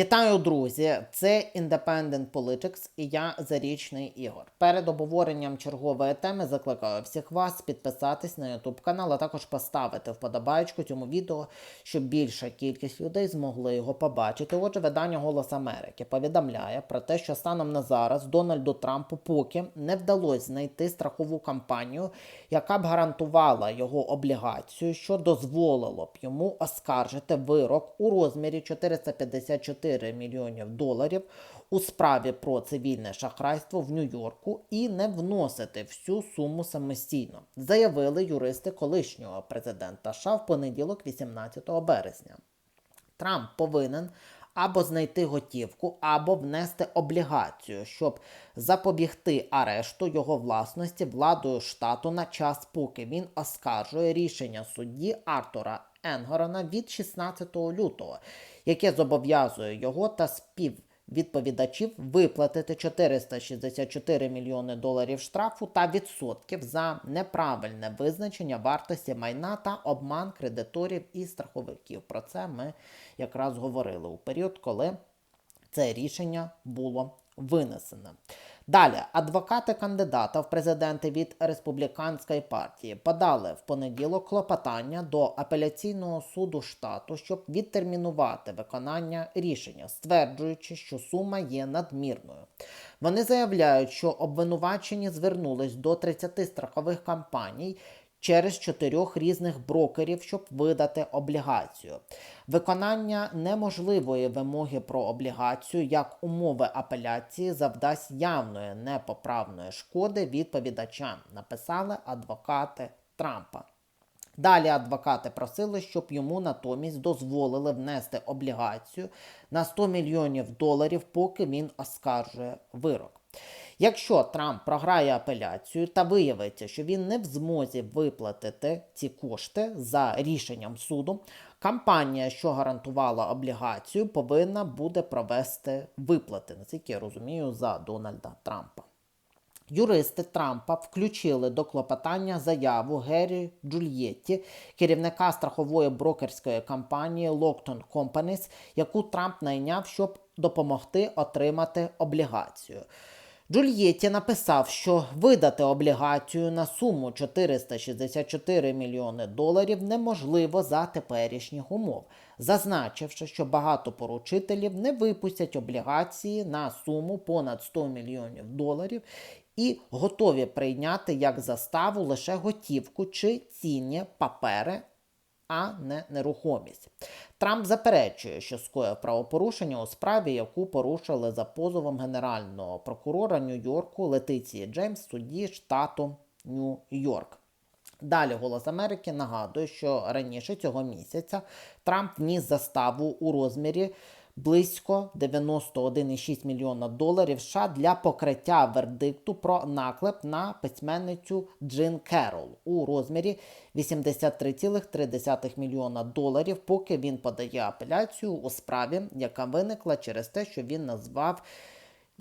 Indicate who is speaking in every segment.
Speaker 1: Вітаю, друзі! Це Independent Politics і я Зарічний Ігор. Перед обговоренням чергової теми закликаю всіх вас підписатись на YouTube канал, а також поставити вподобайку цьому відео, щоб більша кількість людей змогли його побачити. Отже, видання Голос Америки повідомляє про те, що станом на зараз Дональду Трампу поки не вдалося знайти страхову кампанію, яка б гарантувала його облігацію, що дозволило б йому оскаржити вирок у розмірі 454 мільйонів доларів у справі про цивільне шахрайство в Нью-Йорку і не вносити всю суму самостійно, заявили юристи колишнього президента США в понеділок, 18 березня. Трамп повинен або знайти готівку, або внести облігацію, щоб запобігти арешту його власності владою штату на час, поки він оскаржує рішення судді Артура Енгорона від 16 лютого, яке зобов'язує його та співвідповідачів виплатити 464 мільйони доларів штрафу та відсотків за неправильне визначення вартості майна та обман кредиторів і страховиків. Про це ми якраз говорили у період, коли це рішення було винесене. Далі адвокати кандидата в президенти від республіканської партії подали в понеділок клопотання до апеляційного суду штату, щоб відтермінувати виконання рішення, стверджуючи, що сума є надмірною. Вони заявляють, що обвинувачені звернулись до 30 страхових компаній через чотирьох різних брокерів, щоб видати облігацію. Виконання неможливої вимоги про облігацію як умови апеляції завдасть явної непоправної шкоди відповідачам, написали адвокати Трампа. Далі адвокати просили, щоб йому натомість дозволили внести облігацію на 100 мільйонів доларів, поки він оскаржує вирок. Якщо Трамп програє апеляцію та виявиться, що він не в змозі виплатити ці кошти за рішенням суду, компанія, що гарантувала облігацію, повинна буде провести виплати, наскільки я розумію, за Дональда Трампа. Юристи Трампа включили до клопотання заяву Геррі Джульєтті, керівника страхової брокерської компанії Lockton Companies, яку Трамп найняв, щоб допомогти отримати облігацію. Джульєтті написав, що видати облігацію на суму 464 мільйони доларів неможливо за теперішніх умов, зазначивши, що багато поручителів не випустять облігації на суму понад 100 мільйонів доларів і готові прийняти як заставу лише готівку чи цінні папери а не нерухомість. Трамп заперечує, що скоїв правопорушення у справі, яку порушили за позовом генерального прокурора Нью-Йорку Летиції Джеймс в суді штату Нью-Йорк. Далі Голос Америки нагадує, що раніше цього місяця Трамп вніс заставу у розмірі близько 91,6 мільйона доларів США для покриття вердикту про наклеп на письменницю Джин Керол у розмірі 83,3 мільйона доларів, поки він подає апеляцію у справі, яка виникла через те, що він назвав.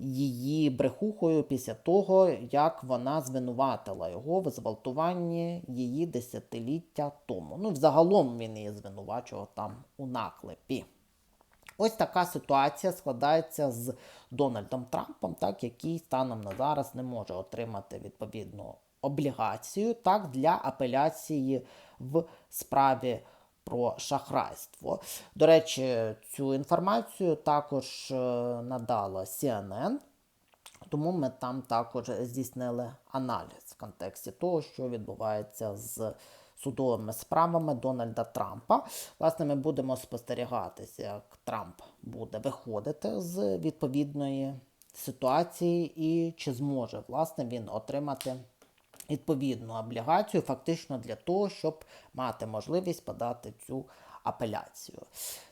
Speaker 1: Її брехухою після того, як вона звинуватила його в зґвалтуванні її десятиліття тому. Ну, взагалом він її звинувачував там у наклепі. Ось така ситуація складається з Дональдом Трампом, так, який станом на зараз не може отримати відповідну облігацію так, для апеляції в справі про шахрайство. До речі, цю інформацію також е, надала CNN. Тому ми там також здійснили аналіз в контексті того, що відбувається з судовими справами Дональда Трампа. Власне, ми будемо спостерігатися, як Трамп буде виходити з відповідної ситуації і чи зможе власне він отримати. Відповідну облігацію, фактично для того, щоб мати можливість подати цю апеляцію.